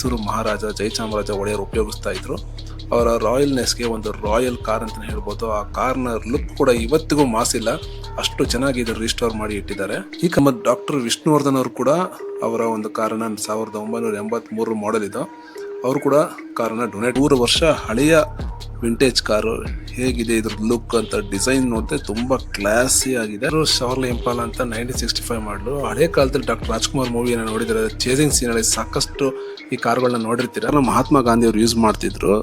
ಮೈಸೂರು ಮಹಾರಾಜ ಜಯಚಾಮರಾಜ ಒಡೆಯರು ಉಪಯೋಗಿಸ್ತಾ ಇದ್ರು. ಅವರ ರಾಯಲ್ನೆಸ್ಗೆ ಒಂದು ರಾಯಲ್ ಕಾರ್ ಅಂತ ಹೇಳ್ಬೋದು. ಆ ಕಾರ್ನ ಲುಕ್ ಕೂಡ ಇವತ್ತಿಗೂ ಮಾಸಿಲ್ಲ. ಅಷ್ಟು ಚೆನ್ನಾಗಿ ಇದನ್ನು ರಿಸ್ಟೋರ್ ಮಾಡಿ ಇಟ್ಟಿದ್ದಾರೆ. ಈಗ ಮತ್ತು ಡಾಕ್ಟರ್ ವಿಷ್ಣುವರ್ಧನ್ ಅವರು ಕೂಡ ಅವರ ಒಂದು ಕಾರನ್ನ ಸಾವಿರದ ಒಂಬೈನೂರ ಎಂಬತ್ತ್ ಮೂರು ಮಾಡೆಲ್ ಇದು. ಅವರು ಕೂಡ ಕಾರನ್ನ ಡೊನೇಟ್ ಮೂರು ವರ್ಷ ಹಳೆಯ ವಿಂಟೇಜ್ ಕಾರು ಹೇಗಿದೆ, ಇದ್ರ ಲುಕ್ ಅಂತ ಡಿಸೈನ್ ನೋಡಿದ್ರೆ ತುಂಬಾ ಕ್ಲಾಸಿ ಆಗಿದೆ. ಶಾರ್ಲಿ ಇಂಪಾಲ್ ಅಂತ ನೈನ್ಟೀನ್ ಸಿಕ್ಸ್ಟಿ ಫೈವ್ ಮಾಡಲು ಹಳೆ ಕಾಲದಲ್ಲಿ ಡಾಕ್ಟರ್ ರಾಜ್ಕುಮಾರ್ ಮೂವಿಯನ್ನು ನೋಡಿದರೆ ಚೇಸಿಂಗ್ ಸೀನಲ್ಲಿ ಸಾಕಷ್ಟು ಈ ಕಾರುಗಳನ್ನ ನೋಡಿರ್ತೀರ. ಮಹಾತ್ಮ ಗಾಂಧಿ ಅವರು ಯೂಸ್ ಮಾಡ್ತಿದ್ರು.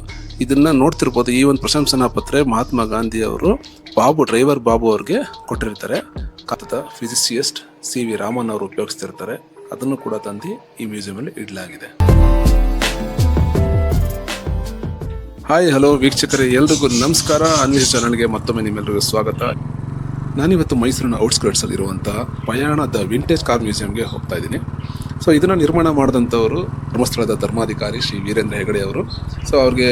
ಇದನ್ನ ನೋಡ್ತಿರ್ಬೋದು ಈ ಒಂದು ಪ್ರಶಂಸನಾ ಪತ್ರ ಮಹಾತ್ಮ ಗಾಂಧಿ ಅವರು ಬಾಬು ಡ್ರೈವರ್ ಬಾಬು ಅವ್ರಿಗೆ ಕೊಟ್ಟಿರ್ತಾರೆ. ಕಥದ ಫಿಸಿಸಿಯಸ್ಟ್ ಸಿ ವಿ ರಾಮನ್ ಅವರು ಉಪಯೋಗಿಸ್ತಿರ್ತಾರೆ. ಅದನ್ನು ಕೂಡ ತಂದು ಈ ಮ್ಯೂಸಿಯಂ ಅಲ್ಲಿ ಇಡಲಾಗಿದೆ. ಹಾಯ್ ಹಲೋ ವೀಕ್ಷಕರೇ. ಎಲ್ರಿಗೂ ನಮಸ್ಕಾರ. ಅನ್ವೇಷ ಚಾನಲ್ಗೆ ಮತ್ತೊಮ್ಮೆ ನಿಮ್ಮೆಲ್ಲರಿಗೂ ಸ್ವಾಗತ. ನಾನಿವತ್ತು ಮೈಸೂರಿನ ಔಟ್ಸ್ಕರ್ಟ್ಸಲ್ಲಿ ಪ್ರಯಾಣದ ವಿಂಟೇಜ್ ಕಾರ್ ಮ್ಯೂಸಿಯಂಗೆ ಹೋಗ್ತಾ ಇದ್ದೀನಿ. ಸೊ ಇದನ್ನು ನಿರ್ಮಾಣ ಮಾಡಿದಂಥವರು ಧರ್ಮಸ್ಥಳದ ಧರ್ಮಾಧಿಕಾರಿ ಶ್ರೀ ವೀರೇಂದ್ರ ಹೆಗಡೆ ಅವರು. ಸೊ ಅವ್ರಿಗೆ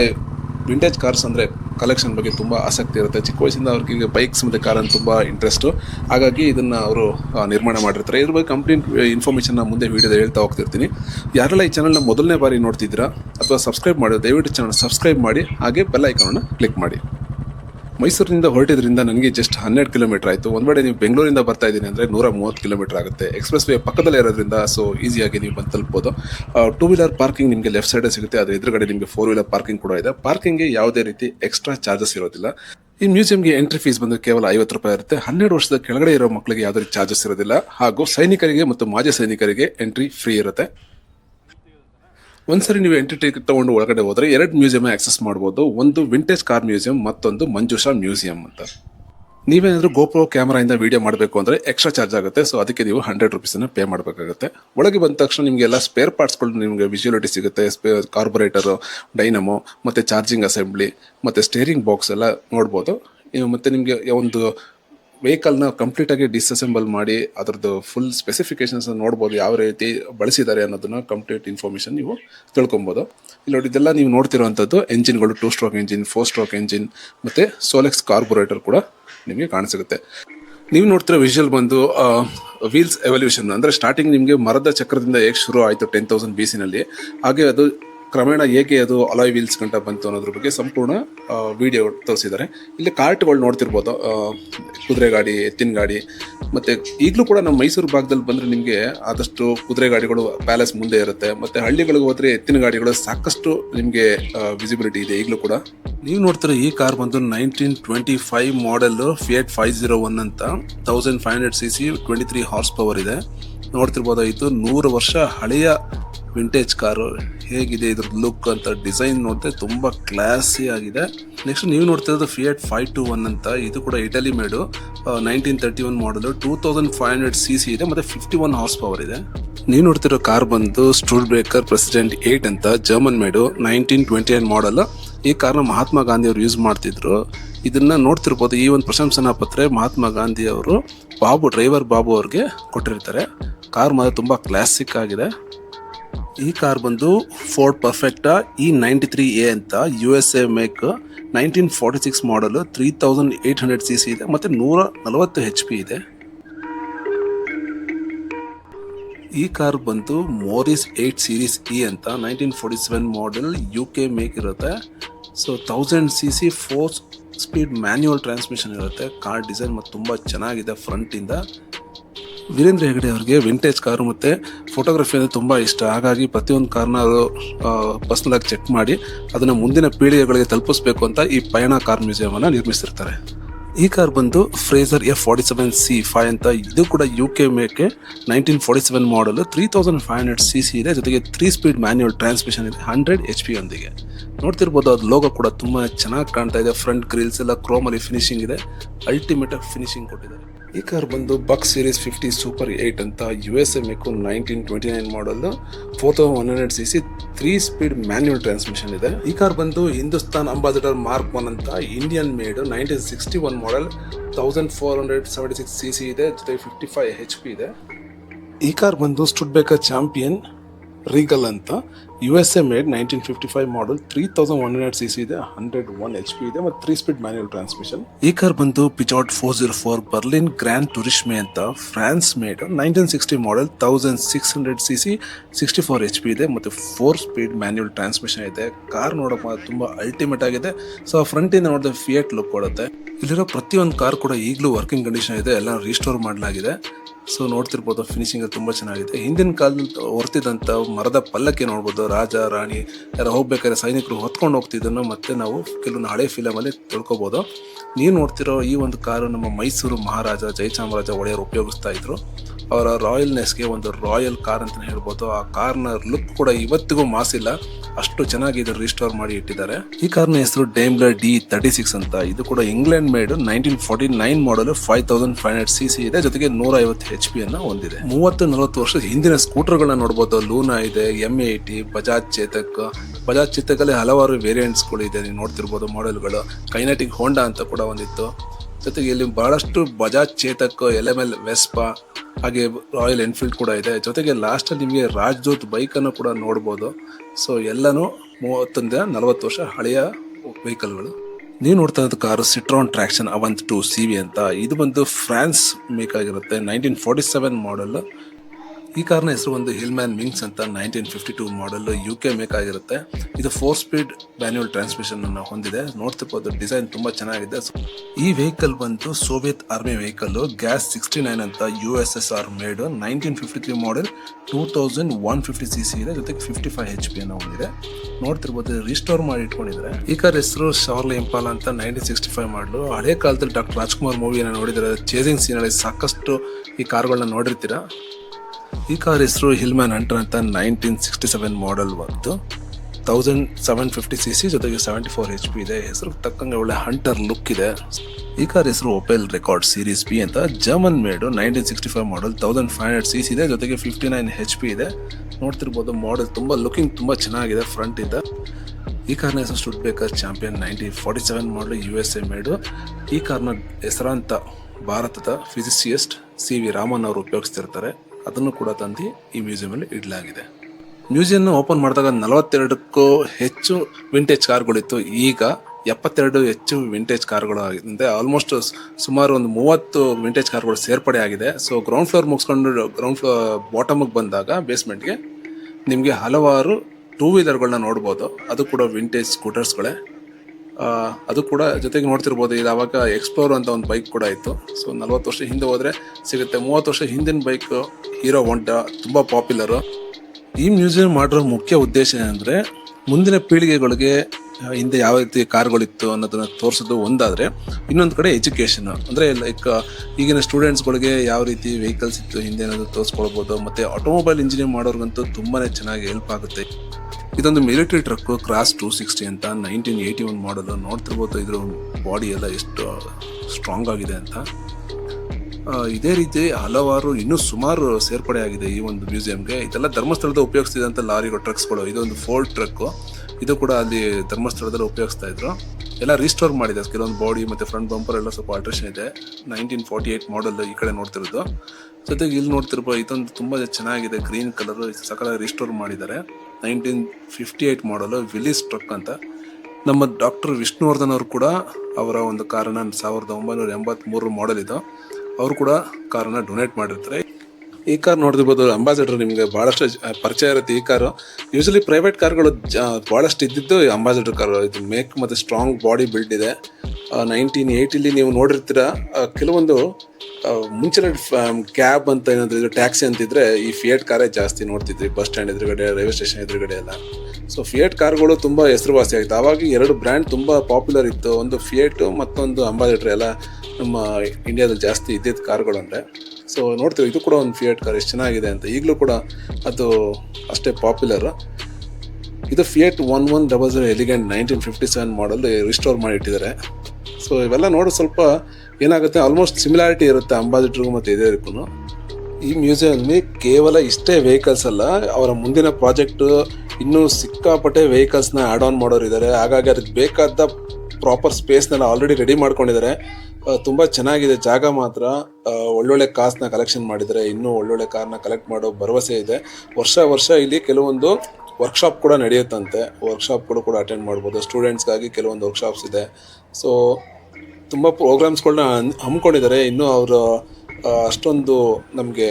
ವಿಂಟೇಜ್ ಕಾರ್ಸ್ ಅಂದರೆ ಕಲೆಕ್ಷನ್ ಬಗ್ಗೆ ತುಂಬ ಆಸಕ್ತಿ ಇರುತ್ತೆ. ಚಿಕ್ಕ ವಯಸ್ಸಿಂದ ಅವ್ರಿಗೆ ಬೈಕ್ಸ್ ಮತ್ತು ಕಾರ್ ಅಂತ ತುಂಬ ಇಂಟ್ರೆಸ್ಟು ಹಾಗಾಗಿ ಇದನ್ನು ಅವರು ನಿರ್ಮಾಣ ಮಾಡಿರ್ತಾರೆ. ಇದ್ರ ಬಗ್ಗೆ ಕಂಪ್ಲೀಟ್ ಇನ್ಫಾರ್ಮೇಷನ್ನ ಮುಂದೆ ವೀಡಿಯೋದ ಹೇಳ್ತಾ ಹೋಗ್ತಿರ್ತೀನಿ. ಯಾರೆಲ್ಲ ಈ ಚಾನಲ್ನ ಮೊದಲನೇ ಬಾರಿ ನೋಡ್ತಿದ್ದೀರಾ ಅಥವಾ ಸಬ್ಸ್ಕ್ರೈಬ್ ಮಾಡಿ ದಯವಿಟ್ಟು ಚಾನಲ್ ಸಬ್ಸ್ಕ್ರೈಬ್ ಮಾಡಿ, ಹಾಗೆ ಬೆಲ್ ಐಕಾನನ್ನು ಕ್ಲಿಕ್ ಮಾಡಿ. ಮೈಸೂರಿನಿಂದ ಹೊರಟಿದ್ರಿಂದ ನನಗೆ ಜಸ್ಟ್ ಹನ್ನೆರಡು ಕಿಲೋಮೀಟರ್ ಆಯಿತು. ಒಂದು ನೀವು ಬೆಂಗಳೂರಿಂದ ಬರ್ತಾ ಇದ್ದೀನಿ ಅಂದರೆ ನೂರ ಮೂವತ್ತು ಕಿಲೋಮೀಟರ್ ಆಗುತ್ತೆ. ಎಕ್ಸ್ಪ್ರೆಸ್ ವೇ ಪಕ್ಕದಲ್ಲೇ ಇರೋದ್ರಿಂದ ಸೊ ಈಸಿಯಾಗಿ ನೀವು ಬಂದು ತಲುಪೋದು ಟೂ ವೀಲರ್ ಪಾರ್ಕಿಂಗ್ ನಿಮಗೆ ಲೆಫ್ಟ್ ಸೈಡೇ ಸಿಗುತ್ತೆ. ಅದರ ಎದುರುಗಡೆ ನಿಮಗೆ ಫೋರ್ ವೀಲರ್ ಪಾರ್ಕಿಂಗ್ ಕೂಡ ಇದೆ. ಪಾರ್ಕಿಂಗ್ಗೆ ಯಾವುದೇ ರೀತಿ ಎಕ್ಸ್ಟ್ರಾ ಚಾರ್ಜಸ್ ಇರೋದಿಲ್ಲ. ಈ ಮ್ಯೂಸಿಯಂಗೆ ಎಂಟ್ರಿ ಫೀಸ್ ಬಂದು ಕೇವಲ ಐವತ್ತು ರೂಪಾಯಿ ಇರುತ್ತೆ. ಹನ್ನೆರಡು ವರ್ಷದ ಕೆಳಗಡೆ ಇರೋ ಮಕ್ಕಳಿಗೆ ಯಾವುದೇ ಚಾರ್ಜಸ್ ಇರೋದಿಲ್ಲ. ಹಾಗೂ ಸೈನಿಕರಿಗೆ ಮತ್ತು ಮಾಜಿ ಸೈನಿಕರಿಗೆ ಎಂಟ್ರಿ ಫ್ರೀ ಇರುತ್ತೆ. ಒಂದ್ಸರಿ ನೀವು ಎಂಟ್ರಿ ಟಿಕೆಟ್ ತಗೊಂಡು ಒಳಗಡೆ ಹೋದ್ರೆ ಎರಡು ಮ್ಯೂಸಿಯಂ ಆಕ್ಸೆಸ್ ಮಾಡ್ಬೋದು. ಒಂದು ವಿಂಟೇಜ್ ಕಾರ್ ಮ್ಯೂಸಿಯಂ ಮತ್ತೊಂದು ಮಂಜುಷಾ ಮ್ಯೂಸಿಯಂ ಅಂತ. ನೀವೇನಾದ್ರೂ ಗೋಪ್ರೋ ಕ್ಯಾಮರಾಯಿಂದ ವಿಡಿಯೋ ಮಾಡಬೇಕು ಅಂದ್ರೆ ಎಕ್ಸ್ಟ್ರಾ ಚಾರ್ಜ್ ಆಗುತ್ತೆ. ಸೊ ಅದಕ್ಕೆ ನೀವು ಹಂಡ್ರೆಡ್ ರುಪೀಸನ್ನು ಪೇ ಮಾಡಬೇಕಾಗುತ್ತೆ. ಒಳಗೆ ಬಂದ ತಕ್ಷಣ ನಿಮಗೆಲ್ಲ ಸ್ಪೇರ್ ಪಾರ್ಟ್ಸ್ಗಳು ನಿಮಗೆ ವಿಜುವಲಿಟಿ ಸಿಗುತ್ತೆ. ಸ್ಪೇ ಕಾರ್ಬೊರೇಟರು ಡೈನಮೋ ಮತ್ತು ಚಾರ್ಜಿಂಗ್ ಅಸೆಂಬ್ಲಿ ಮತ್ತು ಸ್ಟೇರಿಂಗ್ ಬಾಕ್ಸ್ ಎಲ್ಲ ನೋಡ್ಬೋದು. ಮತ್ತೆ ನಿಮಗೆ ಒಂದು ವೆಹಿಕಲ್ನ ಕಂಪ್ಲೀಟಾಗಿ ಡಿಸ್ಅಸೆಂಬಲ್ ಮಾಡಿ ಅದರದ್ದು ಫುಲ್ ಸ್ಪೆಸಿಫಿಕೇಶನ್ಸ್ ನೋಡ್ಬೋದು ಯಾವ ರೀತಿ ಬಳಸಿದ್ದಾರೆ ಅನ್ನೋದನ್ನ ಕಂಪ್ಲೀಟ್ ಇನ್ಫಾರ್ಮೇಷನ್ ನೀವು ತಿಳ್ಕೊಬೋದು. ಇಲ್ಲಿ ನೋಡಿ, ಇದೆಲ್ಲ ನೀವು ನೋಡ್ತಿರುವಂಥದ್ದು ಎಂಜಿನ್ಗಳು two stroke engine four stroke engine ಮತ್ತು ಸೋಲೆಕ್ಸ್ ಕಾರ್ಬೊರೇಟರ್ ಕೂಡ ನಿಮಗೆ ಕಾಣಿಸುತ್ತೆ ನೀವು ನೋಡ್ತಿರೋ ವಿಷುವಲ್ ಬಂದು ವೀಲ್ಸ್ ಎವಲ್ಯೂಷನ್ ಅಂದರೆ ಸ್ಟಾರ್ಟಿಂಗ್ ನಿಮಗೆ ಮರದ ಚಕ್ರದಿಂದ ಹೇಗೆ ಶುರು ಆಯಿತು ಟೆನ್ ತೌಸಂಡ್ ಬಿ ಸಿನಲ್ಲಿ ಹಾಗೆ ಅದು ಕ್ರಮೇಣ ಹೇಗೆ ಅದು ಅಲಾಯ್ ವೀಲ್ಸ್ ಗಂಟ ಬಂತು ಅನ್ನೋದ್ರ ಬಗ್ಗೆ ಸಂಪೂರ್ಣ ವಿಡಿಯೋ ತೋರಿಸಿದ್ದಾರೆ. ಇಲ್ಲಿ ಕಾರ್ಟ್ಗಳು ನೋಡ್ತಿರ್ಬೋದು ಕುದುರೆ ಗಾಡಿ, ಎತ್ತಿನ ಗಾಡಿ, ಮತ್ತು ಈಗಲೂ ಕೂಡ ನಮ್ಮ ಮೈಸೂರು ಭಾಗದಲ್ಲಿ ಬಂದರೆ ನಿಮಗೆ ಆದಷ್ಟು ಕುದುರೆ ಗಾಡಿಗಳು ಪ್ಯಾಲೇಸ್ ಮುಂದೆ ಇರುತ್ತೆ. ಮತ್ತು ಹಳ್ಳಿಗಳಿಗೆ ಹೋದರೆ ಎತ್ತಿನ ಗಾಡಿಗಳು ಸಾಕಷ್ಟು ನಿಮಗೆ ವಿಸಿಬಿಲಿಟಿ ಇದೆ ಈಗಲೂ ಕೂಡ. ನೀವು ನೋಡ್ತಿರೋ ಈ ಕಾರ್ ಬಂದು nineteen twenty five model Fiat five zero one ಅಂತ thousand five hundred C C twenty three horse power ಇದೆ ನೋಡ್ತಿರ್ಬೋದಾಗಿತ್ತು ನೂರು ವರ್ಷ ಹಳೆಯ ವಿಂಟೇಜ್ ಕಾರು ಹೇಗಿದೆ ಇದ್ರ ಲುಕ್ ಅಂತ ಡಿಸೈನ್ ನೋಡಿದ್ರೆ ತುಂಬ ಕ್ಲಾಸಿ ಆಗಿದೆ. ನೆಕ್ಸ್ಟ್ ನೀವು ನೋಡ್ತಿರೋದು ಫಿಯಟ್ ಫೈವ್ ಟು ಒನ್ ಅಂತ, ಇದು ಕೂಡ Italy made nineteen thirty one model two thousand five hundred C C ಇದೆ, ಮತ್ತು ಫಿಫ್ಟಿ ಒನ್ ಹಾರ್ಸ್ ಪವರ್ ಇದೆ. ನೀವು ನೋಡ್ತಿರೋ ಕಾರ್ ಬಂದು ಸ್ಟೂಲ್ ಬ್ರೇಕರ್ ಪ್ರೆಸಿಡೆಂಟ್ ಏಟ್ ಅಂತ German made nineteen twenty nine model ಈ ಕಾರ್ನ ಮಹಾತ್ಮ ಗಾಂಧಿ ಅವರು ಯೂಸ್ ಮಾಡ್ತಿದ್ರು. ಇದನ್ನ ನೋಡ್ತಿರ್ಬೋದು, ಈ ಒಂದು ಪ್ರಶಂಸನಾ ಪತ್ರ ಮಹಾತ್ಮ ಗಾಂಧಿ ಅವರು, ಬಾಬು ಡ್ರೈವರ್ ಬಾಬು ಅವ್ರಿಗೆ ಕೊಟ್ಟಿರ್ತಾರೆ. ಕಾರ್ ಮಾತ್ರ ತುಂಬಾ ಕ್ಲಾಸಿಕ್ ಆಗಿದೆ. ಈ ಕಾರ್ ಬಂದು Ford Prefect E ninety three A ಅಂತ U S A make nineteen forty six model three thousand eight hundred C C ಇದೆ, ಮತ್ತು ನೂರ ನಲವತ್ತು ಹೆಚ್ ಪಿ ಇದೆ. ಈ ಕಾರ್ ಬಂದು ಮೋರಿಸ್ ಏಯ್ಟ್ ಸೀರೀಸ್ ಇ ಅಂತ nineteen forty seven model U K make ಇರುತ್ತೆ. So thousand C C four speed manual transmission ಇರುತ್ತೆ. ಕಾರ್ ಡಿಸೈನ್ ಮತ್ತು ತುಂಬ ಚೆನ್ನಾಗಿದೆ ಫ್ರಂಟಿಂದ ವೀರೇಂದ್ರ ಹೆಗಡೆ ಅವರಿಗೆ ವಿಂಟೇಜ್ ಕಾರು ಮತ್ತು ಫೋಟೋಗ್ರಫಿ ಅಂದರೆ ತುಂಬ ಇಷ್ಟ. ಹಾಗಾಗಿ ಪ್ರತಿಯೊಂದು ಕಾರ್ನ ಅವರು ಪರ್ಸ್ನಲಾಗಿ ಚೆಕ್ ಮಾಡಿ, ಅದನ್ನು ಮುಂದಿನ ಪೀಳಿಗೆಗಳಿಗೆ ತಲುಪಿಸ್ಬೇಕು ಅಂತ ಈ ಪಯಣ ಕಾರ್ ಮ್ಯೂಸಿಯಮನ್ನು ನಿರ್ಮಿಸಿರ್ತಾರೆ. ಈ ಕಾರ್ ಬಂದು Fraser F forty seven C five ಅಂತ ಇದು ಕೂಡ U K make nineteen forty seven model three thousand five hundred C C ಇದೆ. ಜೊತೆಗೆ ತ್ರೀ ಸ್ಪೀಡ್ ಮ್ಯಾನ್ಯುವಲ್ ಟ್ರಾನ್ಸ್ಮಿಷನ್ ಇದೆ ಹಂಡ್ರೆಡ್ ಎಚ್ ಪಿ ಒಂದಿಗೆ ನೋಡ್ತಿರ್ಬೋದು, ಅದು ಲೋಗೋ ಕೂಡ ತುಂಬ ಚೆನ್ನಾಗಿ ಕಾಣ್ತಾ ಇದೆ. ಫ್ರಂಟ್ ಗ್ರಿಲ್ಸ್ ಎಲ್ಲ ಕ್ರೋಮಲ್ಲಿ ಫಿನಿಶಿಂಗ್ ಇದೆ. ಅಲ್ಟಿಮೇಟ್ ಫಿನಿಶಿಂಗ್ ಕೊಟ್ಟಿದ್ದಾರೆ. ಈ ಕಾರ್ ಬಂದು Buick series fifty super eight ಅಂತ U S A make nineteen twenty nine model four thousand one hundred C C three speed manual transmission ಇದೆ. ಈ ಕಾರ್ ಬಂದು ಹಿಂದೂಸ್ತಾನ್ ಅಂಬಾಸಿಡರ್ ಮಾರ್ಕ್ ಒನ್ ಅಂತ Indian made nineteen sixty one model thousand four hundred seventy six C C ಇದೆ ಜೊತೆ fifty five H P ಇದೆ. ಈ car ಬಂದು Studebaker Champion Regal ಅಂತ U S A made nineteen fifty five model three thousand one hundred C C ಇದೆ hundred one H P ಇದೆ ಮತ್ತು three speed manual transmission ಈ ಕಾರ್ ಬಂದು Peugeot four zero four Berline grand tourisme ಅಂತ France made nineteen sixty model thousand six hundred C C sixty four H P ಇದೆ ಮತ್ತು four speed manual transmission ಇದೆ. Car ನೋಡೋಕೆ ತುಂಬ ultimate ಆಗಿದೆ. So ಫ್ರಂಟಿಂದ ನೋಡಿದ್ರೆ ಫಿಯೇಟ್ ಲುಕ್ ಕೊಡುತ್ತೆ. ಇಲ್ಲಿರೋ ಪ್ರತಿಯೊಂದು ಕಾರ್ ಕೂಡ ಈಗಲೂ ವರ್ಕಿಂಗ್ ಕಂಡೀಷನ್ ಇದೆ. ಎಲ್ಲ ರೀಸ್ಟೋರ್ ಮಾಡಲಾಗಿದೆ. ಸೊ ನೋಡ್ತಿರ್ಬೋದು ಫಿನಿಶಿಂಗ್ ತುಂಬ ಚೆನ್ನಾಗಿದೆ. ಹಿಂದಿನ ಕಾಲದಲ್ಲಿ ಹೊರ್ತಿದ್ದಂಥ ಮರದ ಪಲ್ಲಕ್ಕಿ ನೋಡ್ಬೋದು, ರಾಜ, ರಾಣಿ, ಯಾರು ಹೋಗ್ಬೇಕಾದ್ರೆ ಸೈನಿಕರು ಹೊತ್ಕೊಂಡು ಹೋಗ್ತಿದ್ದನ್ನು ಮತ್ತೆ ನಾವು ಕೆಲವೊಂದು ಹಳೆ ಫಿಲಮಲ್ಲಿ ತಿಳ್ಕೊಬೋದು. ನೀವು ನೋಡ್ತಿರೋ ಈ ಒಂದು ಕಾರು ನಮ್ಮ ಮೈಸೂರು ಮಹಾರಾಜ ಜಯಚಾಮರಾಜ ಒಡೆಯರು ಉಪಯೋಗಿಸ್ತಾ ಇದ್ರು. ಅವರ ರಾಯಲ್ನೆಸ್ಗೆ ಒಂದು ರಾಯಲ್ ಕಾರ್ ಅಂತ ಹೇಳ್ಬೋದು. ಆ ಕಾರ್ನ ಲುಕ್ ಕೂಡ ಇವತ್ತಿಗೂ ಮಾಸಿಲ್ಲ. ಅಷ್ಟು ಚೆನ್ನಾಗಿ ಇದು ರಿಸ್ಟೋರ್ ಮಾಡಿ ಇಟ್ಟಿದ್ದಾರೆ. ಈ ಕಾರ್ನ ಹೆಸರು ಡೇಮ್ಲರ್ ಡಿ ತರ್ಟಿ ಸಿಕ್ಸ್ ಅಂತ. ಇದು ಕೂಡ England made nineteen forty nine model five thousand five hundred C C ಇದೆ. ಜೊತೆಗೆ ನೂರ ಐವತ್ತು ಹೆಚ್ ಪಿ ಅನ್ನ ಹೊಂದಿದೆ. ಮೂವತ್ತು ನಲವತ್ತು ವರ್ಷದ ಹಿಂದಿನ ಸ್ಕೂಟರ್ಗಳನ್ನ ನೋಡಬಹುದು ಲೂನಾ ಇದೆ ಎಂ ಏಟಿ ಬಜಾಜ್ ಚೇತಕ್ ಬಜಾಜ್ ಚೇತಕಲ್ಲಿ ಹಲವಾರು ವೇರಿಯಂಟ್ಸ್ಗಳು ಇದೆ ನೀವು ನೋಡ್ತಿರ್ಬೋದು ಮಾಡೆಲ್ಗಳು ಕೈನೆಟಿಕ್ ಹೋಂಡಾ ಅಂತ ಕೂಡ ಒಂದಿತ್ತು. ಜೊತೆಗೆ ಇಲ್ಲಿ ಬಹಳಷ್ಟು Bajaj Chetak L M L Vespa ಹಾಗೆ ರಾಯಲ್ ಎನ್ಫೀಲ್ಡ್ ಕೂಡ ಇದೆ. ಜೊತೆಗೆ ಲಾಸ್ಟಲ್ಲಿ ನಿಮಗೆ ರಾಜ್ದೂತ್ ಬೈಕನ್ನು ಕೂಡ ನೋಡ್ಬೋದು. ಸೊ ಎಲ್ಲನೂ ಮೂವತ್ತೊಂದ ನಲವತ್ತು ವರ್ಷ ಹಳೆಯ ವೆಹಿಕಲ್ಗಳು ನೀವು ನೋಡ್ತಾ ಇರೋದು car Citroen Traction Avant two C V ಅಂತ. ಇದು ಬಂದು ಫ್ರಾನ್ಸ್ ಮೇಕ್ ಆಗಿರುತ್ತೆ. ನೈನ್ಟೀನ್ ಫಾರ್ಟಿ ಸೆವೆನ್ ಮಾಡಲ್ ಈ ಕಾರ್ನ ಹೆಸರು ಒಂದು ಹಿಲ್ಮ್ಯಾನ್ ಮಿಂಗ್ಸ್ ಅಂತ nineteen fifty two model U K make ಆಗಿರುತ್ತೆ. ಇದು ಫೋರ್ ಸ್ಪೀಡ್ ಮ್ಯಾನ್ಯುವಲ್ ಟ್ರಾನ್ಸ್ಮಿಷನ್ ಅನ್ನು ಹೊಂದಿದೆ. ನೋಡ್ತಿರ್ಬೋದು ಡಿಸೈನ್ ತುಂಬಾ ಚೆನ್ನಾಗಿದೆ. ಈ ವೆಹಿಕಲ್ ಬಂದು ಸೋವಿಯತ್ ಆರ್ಮಿ ವೆಹಿಕಲ್ ಗ್ಯಾಸ್ ಸಿಕ್ಸ್ಟಿ ನೈನ್ ಅಂತ U S S R made nineteen fifty three model two thousand one fifty C C ಇದೆ, ಜೊತೆಗೆ ಫಿಫ್ಟಿ ಫೈವ್ ಎಚ್ ಪಿ ಅನ್ನು ಹೊಂದಿದೆ. ನೋಡ್ತಿರ್ಬೋದು ರಿಸ್ಟೋರ್ ಮಾಡಿ ಇಟ್ಕೊಂಡಿದ್ದಾರೆ. ಈ ಕಾರ್ ಹೆಸರು ಶಾರ್ಲಿ ಇಂಪಾಲ್ ಅಂತ ನೈನ್ಟೀನ್ ಸಿಕ್ಸ್ಟಿ ಫೈವ್ ಮಾಡಲು ಹಳೆ ಕಾಲದಲ್ಲಿ ಡಾಕ್ಟರ್ ರಾಜ್ಕುಮಾರ್ ಮೂವಿಯನ್ನು ನೋಡಿದರೆ ಚೇಸಿಂಗ್ ಸೀನಲ್ಲಿ ಸಾಕಷ್ಟು ಈ ಕಾರ್ಗಳನ್ನ ನೋಡಿರ್ತೀರಾ? ಈ ಕಾರ್ ಹೆಸರು ಹಿಲ್ಮ್ಯಾನ್ ಹಂಟರ್ ಅಂತ ನೈನ್ಟೀನ್ ಸಿಕ್ಸ್ಟಿ ಸೆವೆನ್ ಮಾಡೆಲ್ ಬಂತು. Thousand seven fifty C C ಜೊತೆಗೆ ಸೆವೆಂಟಿ ಫೋರ್ ಎಚ್ ಪಿ ಇದೆ. ಹೆಸರು ತಕ್ಕಂಗೆ ಒಳ್ಳೆ ಹಂಟರ್ ಲುಕ್ ಇದೆ. ಈ ಕಾರ್ ಹೆಸರು ಒಪೆಲ್ ರೆಕಾರ್ಡ್ ಸೀರೀಸ್ ಬಿ ಅಂತ German made nineteen sixty five model thousand five hundred C C ಇದೆ. ಜೊತೆಗೆ ಫಿಫ್ಟಿ ನೈನ್ ಹೆಚ್ ಪಿ ಇದೆ. ನೋಡ್ತಿರ್ಬೋದು ಮಾಡೆಲ್ ತುಂಬ ಲುಕಿಂಗ್ ತುಂಬ ಚೆನ್ನಾಗಿದೆ ಫ್ರಂಟ್ ಇಂದ. ಈ ಕಾರ್ನ ಹೆಸರು Studebaker Champion nineteen forty seven model U S A made ಈ ಕಾರ್ನ ಹೆಸರಾಂತ ಭಾರತದ ಫಿಸಿಸಿಯಸ್ಟ್ ಸಿ ವಿ ರಾಮನ್ ಅವರು ಉಪಯೋಗಿಸ್ತಿರ್ತಾರೆ. ಅದನ್ನು ಕೂಡ ತಂದು ಈ ಮ್ಯೂಸಿಯಮಲ್ಲಿ ಇಡಲಾಗಿದೆ. ಮ್ಯೂಸಿಯಂನ ಓಪನ್ ಮಾಡಿದಾಗ ನಲವತ್ತೆರಡಕ್ಕೂ ಹೆಚ್ಚು ವಿಂಟೇಜ್ ಕಾರ್ಗಳಿತ್ತು ಈಗ ಎಪ್ಪತ್ತೆರಡು ಹೆಚ್ಚು ವಿಂಟೇಜ್ ಕಾರ್ಗಳು ಆಗಿದೆ. ಆಲ್ಮೋಸ್ಟ್ ಸುಮಾರು ಒಂದು ಮೂವತ್ತು ವಿಂಟೇಜ್ ಕಾರ್ಗಳು ಸೇರ್ಪಡೆ ಆಗಿದೆ. ಸೊ ಗ್ರೌಂಡ್ ಫ್ಲೋರ್ ಮುಗಿಸ್ಕೊಂಡು ಗ್ರೌಂಡ್ ಫ್ಲೋರ್ ಬಾಟಮಿಗೆ ಬಂದಾಗ ಬೇಸ್ಮೆಂಟ್ಗೆ ನಿಮಗೆ ಹಲವಾರು ಟೂ ವೀಲರ್ಗಳನ್ನ ನೋಡ್ಬೋದು. ಅದು ಕೂಡ ವಿಂಟೇಜ್ ಸ್ಕೂಟರ್ಸ್ಗಳೇ ಅದು ಕೂಡ ಜೊತೆಗೆ ನೋಡ್ತಿರ್ಬೋದು, ಇದು ಆವಾಗ ಎಕ್ಸ್ಪ್ಲೋರ್ ಅಂತ ಒಂದು ಬೈಕ್ ಕೂಡ ಇತ್ತು. ಸೊ ನಲ್ವತ್ತು ವರ್ಷ ಹಿಂದೆ ಹೋದರೆ ಸಿಗುತ್ತೆ. ಮೂವತ್ತು ವರ್ಷ ಹಿಂದಿನ ಬೈಕ್ ಹೀರೋ ಹೊಂಟಾ ತುಂಬ ಪಾಪ್ಯುಲರು ಈ ಮ್ಯೂಸಿಯಂ ಮಾಡಿರೋ ಮುಖ್ಯ ಉದ್ದೇಶ ಏನಂದರೆ, ಮುಂದಿನ ಪೀಳಿಗೆಗಳಿಗೆ ಹಿಂದೆ ಯಾವ ರೀತಿ ಕಾರ್ಗಳಿತ್ತು ಅನ್ನೋದನ್ನ ತೋರಿಸೋದು ಒಂದಾದರೆ, ಇನ್ನೊಂದು ಕಡೆ ಎಜುಕೇಷನ್ ಅಂದರೆ ಲೈಕ್ ಈಗಿನ ಸ್ಟೂಡೆಂಟ್ಸ್ಗಳಿಗೆ ಯಾವ ರೀತಿ ವೆಹಿಕಲ್ಸ್ ಇತ್ತು, ಹಿಂದೆ ಅನ್ನೋದು ತೋರಿಸ್ಕೊಳ್ಬೋದು, ಮತ್ತು ಆಟೋಮೊಬೈಲ್ ಇಂಜಿನಿಯರ್ ಮಾಡೋರ್ಗಂತೂ ತುಂಬಾ ಚೆನ್ನಾಗಿ ಹೆಲ್ಪ್ ಆಗುತ್ತೆ. ಇದೊಂದು military truck KrAZ two sixty ಅಂತ ನೈನ್ಟೀನ್ ಏಯ್ಟಿ ಒನ್ ಮಾಡಲ್ ನೋಡ್ತಿರ್ಬೋದು ಇದ್ರ ಬಾಡಿ ಎಲ್ಲ ಎಷ್ಟು ಸ್ಟ್ರಾಂಗ್ ಆಗಿದೆ ಅಂತ. ಇದೇ ರೀತಿ ಹಲವಾರು, ಇನ್ನೂ ಸುಮಾರು ಸೇರ್ಪಡೆ ಆಗಿದೆ ಈ ಒಂದು ಮ್ಯೂಸಿಯಂಗೆ ಇದೆಲ್ಲ ಧರ್ಮಸ್ಥಳದ ಉಪಯೋಗಿಸ್ತಿದ್ದಂಥ ಲಾರಿಗಳು ಟ್ರಕ್ಸ್ಗಳು ಇದೊಂದು ಫೋಲ್ಡ್ ಟ್ರಕ್ ಇದು ಕೂಡ ಅಲ್ಲಿ ಧರ್ಮಸ್ಥಳದಲ್ಲಿ ಉಪಯೋಗಿಸ್ತಾ ಇದ್ರು. ಎಲ್ಲ ರಿಸ್ಟೋರ್ ಮಾಡಿದೆ. ಕೆಲವೊಂದು ಬಾಡಿ ಮತ್ತೆ ಫ್ರಂಟ್ ಬಂಪರ್ ಎಲ್ಲ ಸ್ವಲ್ಪ ಆಲ್ಟ್ರೇಷನ್ ಇದೆ. ನೈನ್ಟೀನ್ ಫಾರ್ಟಿ ಏಯ್ಟ್ ಮಾಡಲ್ ಈ ಕಡೆ ನೋಡ್ತಿರೋದು. ಜೊತೆಗೆ ಇಲ್ಲಿ ನೋಡ್ತಿರ್ಬೋದು, ಇದೊಂದು ತುಂಬ ಚೆನ್ನಾಗಿದೆ ಗ್ರೀನ್ ಕಲರ್ ಸಕಲ ರಿಸ್ಟೋರ್ ಮಾಡಿದ್ದಾರೆ. Nineteen fifty eight model Willys truck ಅಂತ. ನಮ್ಮ ಡಾಕ್ಟರ್ ವಿಷ್ಣುವರ್ಧನ್ ಅವರು ಕೂಡ ಅವರ ಒಂದು ಕಾರನ್ನ ಸಾವಿರದ ಒಂಬೈನೂರ ಎಂಬತ್ತ್ಮೂರು ಮಾಡಲ್ ಇದು. ಅವರು ಕೂಡ ಕಾರನ್ನ ಡೊನೇಟ್ ಮಾಡಿರ್ತಾರೆ. ಈ ಕಾರ್ ನೋಡ್ತಿರ್ಬೋದು ಅಂಬಾಸಿಡರ್ ನಿಮಗೆ ಬಹಳಷ್ಟು ಪರಿಚಯ ಇರುತ್ತೆ ಈ ಕಾರು. ಯೂಶಲಿ ಪ್ರೈವೇಟ್ ಕಾರ್ಗಳು ಭಾಳಷ್ಟು ಇದ್ದಿದ್ದು ಅಂಬಾಸಿಡರ್ ಕಾರು. ಇದು ಮೇಕ್ ಮತ್ತು ಸ್ಟ್ರಾಂಗ್ ಬಾಡಿ ಬಿಲ್ಡ್ ಇದೆ. ನೈನ್ಟೀನ್ ಏಯ್ಟಿಲಿ ನೀವು ನೋಡಿರ್ತೀರ ಕೆಲವೊಂದು ಮುಂಚಿನ ಕ್ಯಾಬ್ ಅಂತ ಏನಾದ್ರು ಟ್ಯಾಕ್ಸಿ ಅಂತಿದ್ರೆ ಈ ಫಿಯೇಟ್ ಕಾರೇ ಜಾಸ್ತಿ ನೋಡ್ತಿದ್ವಿ. ಬಸ್ ಸ್ಟ್ಯಾಂಡ್ ಎದುರುಗಡೆ ರೈಲ್ವೆ ಸ್ಟೇಷನ್ ಎದುರುಗಡೆ ಎಲ್ಲ. ಸೊ ಫಿಯೇಟ್ ಕಾರ್ಗಳು ತುಂಬ ಹೆಸರುವಾಸಿ ಆಗಿತ್ತು. ಆವಾಗ ಎರಡು ಬ್ರ್ಯಾಂಡ್ ತುಂಬ ಪಾಪ್ಯುಲರ್ ಇತ್ತು. ಒಂದು ಫಿಯೇಟ್ ಮತ್ತೊಂದು ಅಂಬಾಸಿಡರ್ ಎಲ್ಲ ನಮ್ಮ ಇಂಡಿಯಾದಲ್ಲಿ ಜಾಸ್ತಿ ಇದ್ದಿದ್ದ ಕಾರ್ಗಳು ಅಂದರೆ. ಸೊ ನೋಡ್ತೀವಿ, ಇದು ಕೂಡ ಒಂದು ಫಿಯೇಟ್ ಕಾರ್ ಎಷ್ಟು ಚೆನ್ನಾಗಿದೆ ಅಂತ. ಈಗಲೂ ಕೂಡ ಅದು ಅಷ್ಟೇ ಪಾಪ್ಯುಲರ್ ಇದು Fiat one one double zero elegant nineteen fifty seven model restore ಮಾಡಿಟ್ಟಿದ್ದಾರೆ. ಸೊ ಇವೆಲ್ಲ ನೋಡಿ, ಸ್ವಲ್ಪ ಏನಾಗುತ್ತೆ ಆಲ್ಮೋಸ್ಟ್ ಸಿಮಿಲಾರಿಟಿ ಇರುತ್ತೆ ಅಂಬಾಜಿಟ್ರಿಗೂ ಮತ್ತು ಇದಕ್ಕೂ ಈ ಮ್ಯೂಸಿಯಮಲ್ಲಿ ಕೇವಲ ಇಷ್ಟೇ ವೆಹಿಕಲ್ಸ್ ಅಲ್ಲ, ಅವರ ಮುಂದಿನ ಪ್ರಾಜೆಕ್ಟು ಇನ್ನೂ ಸಿಕ್ಕಾಪಟ್ಟೆ ವೆಹಿಕಲ್ಸ್ನ ಆ್ಯಡ್ ಆನ್ ಮಾಡೋರಿದ್ದಾರೆ. ಹಾಗಾಗಿ ಅದಕ್ಕೆ ಬೇಕಾದ ಪ್ರಾಪರ್ ಸ್ಪೇಸ್ನೆಲ್ಲ ಆಲ್ರೆಡಿ ರೆಡಿ ಮಾಡ್ಕೊಂಡಿದ್ದಾರೆ. ತುಂಬಾ ಚೆನ್ನಾಗಿದೆ ಜಾಗ ಮಾತ್ರ. ಒಳ್ಳೊಳ್ಳೆ ಕಾಸ್ನ ಕಲೆಕ್ಷನ್ ಮಾಡಿದರೆ, ಇನ್ನೂ ಒಳ್ಳೊಳ್ಳೆ ಕಾರ್ನ ಕಲೆಕ್ಟ್ ಮಾಡೋ ಭರವಸೆ ಇದೆ. ವರ್ಷ ವರ್ಷ ಇಲ್ಲಿ ಕೆಲವೊಂದು ವರ್ಕ್ಶಾಪ್ ಕೂಡ ನಡೆಯುತ್ತಂತೆ. ವರ್ಕ್ಶಾಪ್ಗಳು ಕೂಡ ಅಟೆಂಡ್ ಮಾಡ್ಬೋದು. ಸ್ಟೂಡೆಂಟ್ಸ್ಗಾಗಿ ಕೆಲವೊಂದು ವರ್ಕ್ಶಾಪ್ಸ್ ಇದೆ. ಸೊ ತುಂಬ ಪ್ರೋಗ್ರಾಮ್ಸ್ಗಳನ್ನ ಹಮ್ಮಿಕೊಂಡಿದ್ದಾರೆ. ಇನ್ನೂ ಅವರು ಅಷ್ಟೊಂದು ನಮಗೆ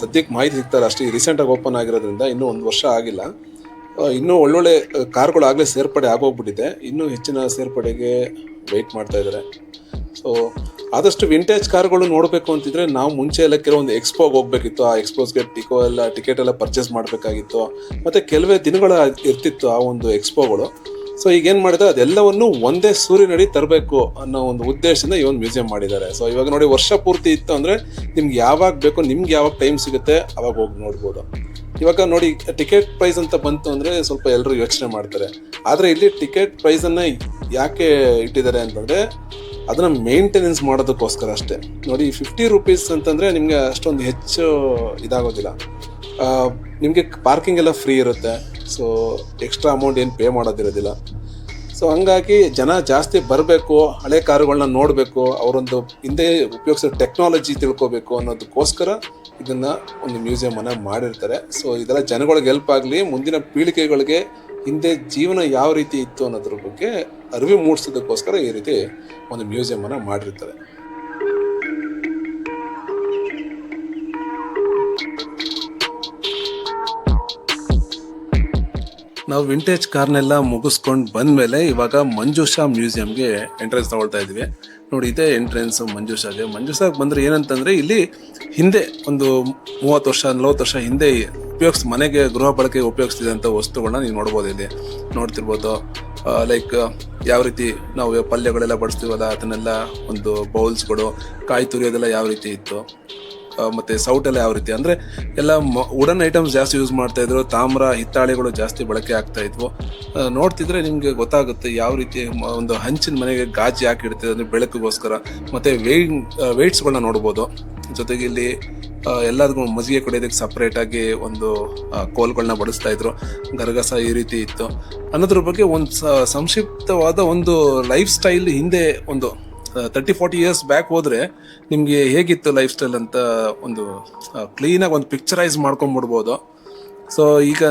ಸದ್ಯಕ್ಕೆ ಮಾಹಿತಿ ಸಿಗ್ತಾರೆ ರೀಸೆಂಟ್ ರೀಸೆಂಟಾಗಿ ಓಪನ್ ಆಗಿರೋದ್ರಿಂದ ಇನ್ನೂ ಒಂದು ವರ್ಷ ಆಗಿಲ್ಲ. ಇನ್ನೂ ಒಳ್ಳೊಳ್ಳೆ ಕಾರ್ಗಳು ಆಗಲೇ ಸೇರ್ಪಡೆ ಆಗೋಗ್ಬಿಟ್ಟಿದೆ. ಇನ್ನೂ ಹೆಚ್ಚಿನ ಸೇರ್ಪಡೆಗೆ ವೆಯ್ಟ್ ಮಾಡ್ತಾ ಇದ್ದಾರೆ. ಸೊ ಆದಷ್ಟು ವಿಂಟೇಜ್ ಕಾರ್ಗಳು ನೋಡಬೇಕು ಅಂತಿದ್ರೆ ನಾವು ಮುಂಚೆ ಎಲ್ಲ ಕೆಲವೊಂದು ಎಕ್ಸ್ಪೋಗೆ ಹೋಗ್ಬೇಕಿತ್ತು. ಆ ಎಕ್ಸ್ಪೋಸ್ಗೆ ಟಿಕೋ ಎಲ್ಲ ಟಿಕೆಟ್ ಎಲ್ಲ ಪರ್ಚೇಸ್ ಮಾಡಬೇಕಾಗಿತ್ತು. ಮತ್ತು ಕೆಲವೇ ದಿನಗಳ ಇರ್ತಿತ್ತು ಆ ಒಂದು ಎಕ್ಸ್ಪೋಗಳು ಸೊ ಈಗ ಏನು ಮಾಡಿದ್ರೆ ಅದೆಲ್ಲವನ್ನು ಒಂದೇ ಸೂರ್ಯನಡಿ ತರಬೇಕು ಅನ್ನೋ ಒಂದು ಉದ್ದೇಶದಿಂದ ಈ ಒಂದು ಮ್ಯೂಸಿಯಂ ಮಾಡಿದ್ದಾರೆ. ಸೊ ಇವಾಗ ನೋಡಿ ವರ್ಷ ಪೂರ್ತಿ ಇತ್ತು ಅಂದರೆ ನಿಮ್ಗೆ ಯಾವಾಗ ಬೇಕು, ನಿಮ್ಗೆ ಯಾವಾಗ ಟೈಮ್ ಸಿಗುತ್ತೆ ಅವಾಗ ಹೋಗಿ ನೋಡ್ಬೋದು. ಇವಾಗ ನೋಡಿ ಟಿಕೆಟ್ ಪ್ರೈಸ್ ಅಂತ ಬಂತು ಅಂದರೆ ಸ್ವಲ್ಪ ಎಲ್ಲರೂ ಯೋಚನೆ ಮಾಡ್ತಾರೆ. ಆದರೆ ಇಲ್ಲಿ ಟಿಕೆಟ್ ಪ್ರೈಸನ್ನು ಯಾಕೆ ಇಟ್ಟಿದ್ದಾರೆ ಅಂತಂದರೆ ಅದನ್ನ ಮೇಂಟೆನೆನ್ಸ್ ಮಾಡೋದಕ್ಕೋಸ್ಕರ ಅಷ್ಟೇ. ನೋಡಿ ಫಿಫ್ಟಿ ರುಪೀಸ್ ಅಂತಂದರೆ ನಿಮಗೆ ಅಷ್ಟೊಂದು ಹೆಚ್ಚು ಇದಾಗೋದಿಲ್ಲ. ನಿಮಗೆ ಪಾರ್ಕಿಂಗ್ ಎಲ್ಲ ಫ್ರೀ ಇರುತ್ತೆ. ಸೊ ಎಕ್ಸ್ಟ್ರಾ ಅಮೌಂಟ್ ಏನು ಪೇ ಮಾಡೋದಿರೋದಿಲ್ಲ. ಸೊ ಹಂಗಾಗಿ ಜನ ಜಾಸ್ತಿ ಬರಬೇಕು, ಹಳೆ ಕಾರುಗಳನ್ನ ನೋಡಬೇಕು, ಅವರೊಂದು ಹಿಂದೆ ಉಪಯೋಗಿಸೋ ಟೆಕ್ನಾಲಜಿ ತಿಳ್ಕೊಬೇಕು ಅನ್ನೋದಕ್ಕೋಸ್ಕರ ಇದನ್ನ ಒಂದು ಮ್ಯೂಸಿಯಂ ಅನ್ನ ಮಾಡಿರ್ತಾರೆ. ಸೊ ಇದೆಲ್ಲ ಜನಗಳಿಗೆ ಹೆಲ್ಪ್ ಆಗಲಿ, ಮುಂದಿನ ಪೀಳಿಗೆಗಳಿಗೆ ಹಿಂದೆ ಜೀವನ ಯಾವ ರೀತಿ ಇತ್ತು ಅನ್ನೋದ್ರ ಬಗ್ಗೆ ಅರಿವು ಮೂಡಿಸೋದಕ್ಕೋಸ್ಕರ ಈ ರೀತಿ ಒಂದು ಮ್ಯೂಸಿಯಂ ಅನ್ನ ಮಾಡಿರ್ತಾರೆ. ನಾವು ವಿಂಟೇಜ್ ಕಾರ್ನೆಲ್ಲ ಮುಗಿಸ್ಕೊಂಡು ಬಂದಮೇಲೆ ಇವಾಗ ಮಂಜುಷಾ ಮ್ಯೂಸಿಯಂಗೆ ಎಂಟ್ರೆನ್ಸ್ ತಗೊಳ್ತಾ ಇದ್ದೀವಿ ನೋಡಿ, ಇದೇ ಎಂಟ್ರೆನ್ಸ್ ಮಂಜುಷಾಗೆ. ಮಂಜುಷಾಗೆ ಬಂದರೆ ಏನಂತಂದರೆ ಇಲ್ಲಿ ಹಿಂದೆ ಒಂದು ಮೂವತ್ತು ವರ್ಷ, ನಲವತ್ತು ವರ್ಷ ಹಿಂದೆ ಉಪಯೋಗಿಸ್, ಮನೆಗೆ ಗೃಹ ಬಳಕೆ ಉಪಯೋಗಿಸ್ತಿದ್ದಂಥ ವಸ್ತುಗಳನ್ನ ನೀವು ನೋಡ್ಬೋದು ಇಲ್ಲಿ. ನೋಡ್ತಿರ್ಬೋದು ಲೈಕ್ ಯಾವ ರೀತಿ ನಾವು ಪಲ್ಯಗಳೆಲ್ಲ ಬಡಿಸ್ತೀವಲ್ಲ, ಅದನ್ನೆಲ್ಲ ಒಂದು ಬೌಲ್ಸ್ಗಳು, ಕಾಯಿ ತುರಿಯೋದೆಲ್ಲ ಯಾವ ರೀತಿ ಇತ್ತು? ಮತ್ತೆ ಸೌಟ್ ಎಲ್ಲ ಯಾವ ರೀತಿ? ಅಂದ್ರೆ ಎಲ್ಲ ವುಡನ್ ಐಟಮ್ಸ್ ಜಾಸ್ತಿ ಯೂಸ್ ಮಾಡ್ತಾ ಇದ್ರು, ತಾಮ್ರ, ಹಿತ್ತಾಳೆಗಳು ಜಾಸ್ತಿ ಬಳಕೆ ಆಗ್ತಾ ಇದ್ವು. ನೋಡ್ತಿದ್ರೆ ನಿಮ್ಗೆ ಗೊತ್ತಾಗುತ್ತೆ ಯಾವ ರೀತಿ ಒಂದು ಹಂಚಿನ ಮನೆಗೆ ಗಾಜಿ ಹಾಕಿ ಇಡ್ತಿದ್ರು ಬೆಳಕಿಗೋಸ್ಕರ. ಮತ್ತೆ ವೇಯಿಂಗ್ ವೆಯ್ಟ್ಸ್ಗಳನ್ನ ನೋಡ್ಬೋದು. ಜೊತೆಗೆ ಇಲ್ಲಿ ಎಲ್ಲದಕ್ಕೂ ಮಜ್ಜಿಗೆ ಕುಡಿಯೋದಕ್ಕೆ ಸಪ್ರೇಟ್ ಆಗಿ ಒಂದು ಕೋಲ್ಗಳನ್ನ ಬಳಸ್ತಾ ಇದ್ರು. ಗರಗಸ ಈ ರೀತಿ ಇತ್ತು. ಅನ್ನೋದ್ರ ಬಗ್ಗೆ ಒಂದು ಸಂಕ್ಷಿಪ್ತವಾದ ಒಂದು ಲೈಫ್ ಸ್ಟೈಲ್ ಹಿಂದೆ ಒಂದು ತರ್ಟಿ ಫಾರ್ಟಿ ಇಯರ್ಸ್ ಬ್ಯಾಕ್ ಹೋದ್ರೆ ನಿಮಗೆ ಹೇಗಿತ್ತು ಲೈಫ್ ಸ್ಟೈಲ್ ಅಂತ ಒಂದು ಕ್ಲೀನಾಗಿ ಒಂದು ಪಿಕ್ಚರೈಸ್ ಮಾಡ್ಕೊಂಡ್ಬಿಡ್ಬೋದು ಸೊ ಈಗ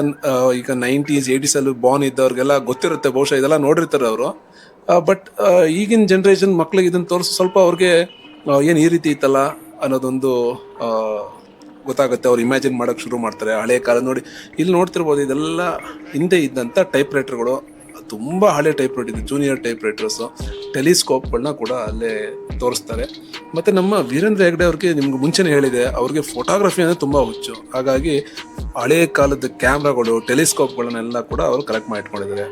ಈಗ ನೈಂಟೀಸ್ ಏಯ್ಟೀಸಲ್ಲಿ ಬಾರ್ನ್ ಇದ್ದವ್ರಿಗೆಲ್ಲ ಗೊತ್ತಿರುತ್ತೆ, ಬಹುಶಃ ಇದೆಲ್ಲ ನೋಡಿರ್ತಾರೆ ಅವರು. ಬಟ್ ಈಗಿನ ಜನ್ರೇಷನ್ ಮಕ್ಳಿಗೆ ಇದನ್ನು ತೋರಿಸಿ ಸ್ವಲ್ಪ ಅವ್ರಿಗೆ ಏನು ಈ ರೀತಿ ಇತ್ತಲ್ಲ? ಅನ್ನೋದೊಂದು ಗೊತ್ತಾಗುತ್ತೆ. ಅವ್ರು ಇಮ್ಯಾಜಿನ್ ಮಾಡೋಕೆ ಶುರು ಮಾಡ್ತಾರೆ. ಹಳೆ ಕಾಲ ನೋಡಿ. ಇಲ್ಲಿ ನೋಡ್ತಿರ್ಬೋದು, ಇದೆಲ್ಲ ಹಿಂದೆ ಇದ್ದಂಥ ಟೈಪ್ ರೈಟರ್ಗಳು ತುಂಬ ಹಳೆ typewriter junior typewriters ಟೆಲಿಸ್ಕೋಪ್ಗಳನ್ನ ಕೂಡ ಅಲ್ಲೇ ತೋರಿಸ್ತಾರೆ. ಮತ್ತು ನಮ್ಮ ವೀರೇಂದ್ರ ಹೆಗ್ಡೆ ಅವ್ರಿಗೆ ನಿಮ್ಗೆ ಮುಂಚೆನೇ ಹೇಳಿದೆ, ಅವ್ರಿಗೆ ಫೋಟೋಗ್ರಫಿ ಅಂದರೆ ತುಂಬ ಹುಚ್ಚು. ಹಾಗಾಗಿ ಹಳೆ ಕಾಲದ ಕ್ಯಾಮ್ರಾಗಳು ಟೆಲಿಸ್ಕೋಪ್ಗಳನ್ನೆಲ್ಲ ಕೂಡ ಅವರು ಕಲೆಕ್ಟ್ ಮಾಡಿಟ್ಕೊಂಡಿದ್ದಾರೆ.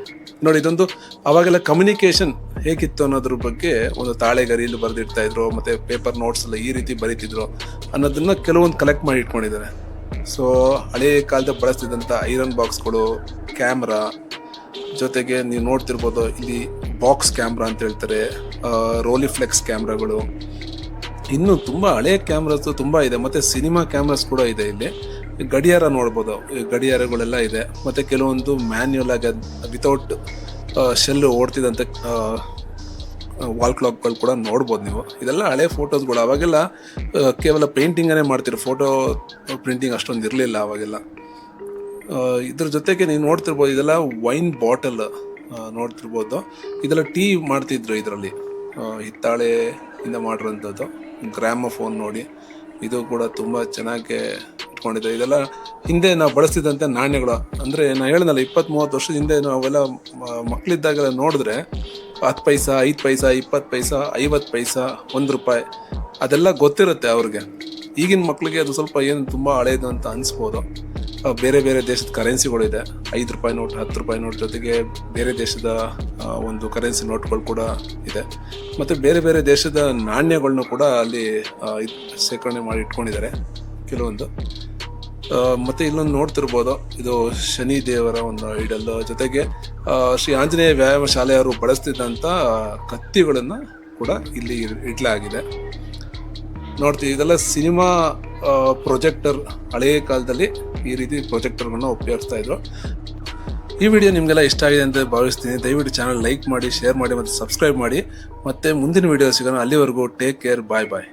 ನೋಡಿ, ಇದೊಂದು, ಅವಾಗೆಲ್ಲ ಕಮ್ಯುನಿಕೇಶನ್ ಹೇಗಿತ್ತು ಅನ್ನೋದ್ರ ಬಗ್ಗೆ ಒಂದು ತಾಳೆಗರಿಯಲ್ಲಿ ಬರೆದಿಡ್ತಾ ಇದ್ರು, ಮತ್ತೆ ಪೇಪರ್ ನೋಟ್ಸ್ ಎಲ್ಲ ಈ ರೀತಿ ಬರೀತಿದ್ರು ಅನ್ನೋದನ್ನ ಕೆಲವೊಂದು ಕಲೆಕ್ಟ್ ಮಾಡಿ ಇಟ್ಕೊಂಡಿದ್ದಾರೆ. ಸೊ ಹಳೆ ಕಾಲದ ಬಳಸ್ತಿದ್ದಂಥ ಐರನ್ ಬಾಕ್ಸ್ಗಳು ಕ್ಯಾಮ್ರಾ ಜೊತೆಗೆ ನೀವು ನೋಡ್ತಿರ್ಬೋದು ಇಲ್ಲಿ ಬಾಕ್ಸ್ ಕ್ಯಾಮ್ರಾ ಅಂತ ಹೇಳ್ತಾರೆ ರೋಲಿಫ್ಲೆಕ್ಸ್ ಕ್ಯಾಮ್ರಾಗಳು ಇನ್ನು ತುಂಬ ಹಳೆ ಕ್ಯಾಮ್ರಾಸ್ ತುಂಬ ಇದೆ, ಮತ್ತೆ ಸಿನಿಮಾ ಕ್ಯಾಮ್ರಾಸ್ ಕೂಡ ಇದೆ ಇಲ್ಲಿ. ಗಡಿಯಾರ ನೋಡ್ಬೋದು, ಗಡಿಯಾರಗಳೆಲ್ಲ ಇದೆ, ಮತ್ತೆ ಕೆಲವೊಂದು ಮ್ಯಾನ್ಯುಯಲ್ ಆಗಿ ವಿತೌಟ್ ಶೆಲ್ ಓಡ್ತಿದ್ದಂಥ ವಾಲ್ ಕ್ಲಾಕ್ಗಳು ಕೂಡ ನೋಡ್ಬೋದು ನೀವು. ಇದೆಲ್ಲ ಹಳೆ ಫೋಟೋಸ್ಗಳು ಅವಾಗೆಲ್ಲ ಕೇವಲ ಪೇಂಟಿಂಗನ್ನೇ ಮಾಡ್ತಿರೋ ಫೋಟೋ ಪ್ರಿಂಟಿಂಗ್ ಅಷ್ಟೊಂದು ಇರಲಿಲ್ಲ ಅವಾಗೆಲ್ಲ. ಇದ್ರ ಜೊತೆಗೆ ನೀವು ನೋಡ್ತಿರ್ಬೋದು, ಇದೆಲ್ಲ ವೈನ್ ಬಾಟಲ್ ನೋಡ್ತಿರ್ಬೋದು. ಇದೆಲ್ಲ ಟೀ ಮಾಡ್ತಿದ್ರು ಇದರಲ್ಲಿ. ಹಿತ್ತಾಳೆಯಿಂದ ಮಾಡಿರೋಂಥದ್ದು ಗ್ರಾಮ ಫೋನ್ ನೋಡಿ. ಇದು ಕೂಡ ತುಂಬ ಚೆನ್ನಾಗಿ ಇಟ್ಕೊಂಡಿದೆ ಇದೆಲ್ಲ ಹಿಂದೆ ನಾವು ಬಳಸ್ತಿದ್ದಂಥ ನಾಣ್ಯಗಳು. ಅಂದರೆ ನಾ ಹೇಳಿದ್ನಲ್ಲ ಇಪ್ಪತ್ತ್ ಮೂವತ್ತು ವರ್ಷದ ಹಿಂದೆ ನಾವೆಲ್ಲ ಮಕ್ಕಳಿದ್ದಾಗ ನೋಡಿದ್ರೆ ಹತ್ತು ಪೈಸಾ, ಐದು ಪೈಸಾ, ಇಪ್ಪತ್ತು ಪೈಸಾ, ಐವತ್ತು ಪೈಸಾ, ಒಂದು ರೂಪಾಯಿ, ಅದೆಲ್ಲ ಗೊತ್ತಿರುತ್ತೆ ಅವ್ರಿಗೆ. ಈಗಿನ ಮಕ್ಕಳಿಗೆ ಅದು ಸ್ವಲ್ಪ ಏನು ತುಂಬ ಹಳೇದು ಅಂತ ಅನಿಸ್ಬೋದು. ಬೇರೆ ಬೇರೆ ದೇಶದ ಕರೆನ್ಸಿಗಳಿದೆ ಐದು ರೂಪಾಯಿ ನೋಟ್, ಹತ್ತು ರೂಪಾಯಿ ನೋಟ್ ಜೊತೆಗೆ ಬೇರೆ ದೇಶದ ಒಂದು ಕರೆನ್ಸಿ ನೋಟ್ಗಳು ಕೂಡ ಇದೆ. ಮತ್ತು ಬೇರೆ ಬೇರೆ ದೇಶದ ನಾಣ್ಯಗಳನ್ನೂ ಕೂಡ ಅಲ್ಲಿ ಶೇಖರಣೆ ಮಾಡಿ ಇಟ್ಕೊಂಡಿದ್ದಾರೆ. ಕೆಲವೊಂದು. ಮತ್ತೆ ಇಲ್ಲೊಂದು ನೋಡ್ತಿರ್ಬೋದು. ಇದು ಶನಿ ದೇವರ ಒಂದು ಐಡಲ್. ಜೊತೆಗೆ ಶ್ರೀ ಆಂಜನೇಯ ವ್ಯಾಯಾಮ ಶಾಲೆಯವರು ಬಳಸ್ತಿದ್ದಂಥ ಕತ್ತಿಗಳನ್ನು ಕೂಡ ಇಲ್ಲಿ ಇಡಲಾಗಿದೆ. ನೋಡ್ತೀವಿ ಇದೆಲ್ಲ ಸಿನಿಮಾ ಪ್ರೊಜೆಕ್ಟರ್ ಹಳೆಯ ಕಾಲದಲ್ಲಿ ಈ ರೀತಿ ಪ್ರೊಜೆಕ್ಟರ್ಗಳನ್ನ ಉಪಯೋಗಿಸ್ತಾ ಇದ್ರು. ಈ ವಿಡಿಯೋ ನಿಮಗೆಲ್ಲ ಇಷ್ಟ ಆಗಿದೆ ಅಂತ ಭಾವಿಸ್ತೀನಿ. ದಯವಿಟ್ಟು ಚಾನಲ್ ಲೈಕ್ ಮಾಡಿ, ಶೇರ್ ಮಾಡಿ ಮತ್ತು ಸಬ್ಸ್ಕ್ರೈಬ್ ಮಾಡಿ. ಮತ್ತೆ ಮುಂದಿನ ವಿಡಿಯೋ ಸಿಗೋಣ. ಅಲ್ಲಿವರೆಗೂ ಟೇಕ್ ಕೇರ್, ಬಾಯ್ ಬಾಯ್.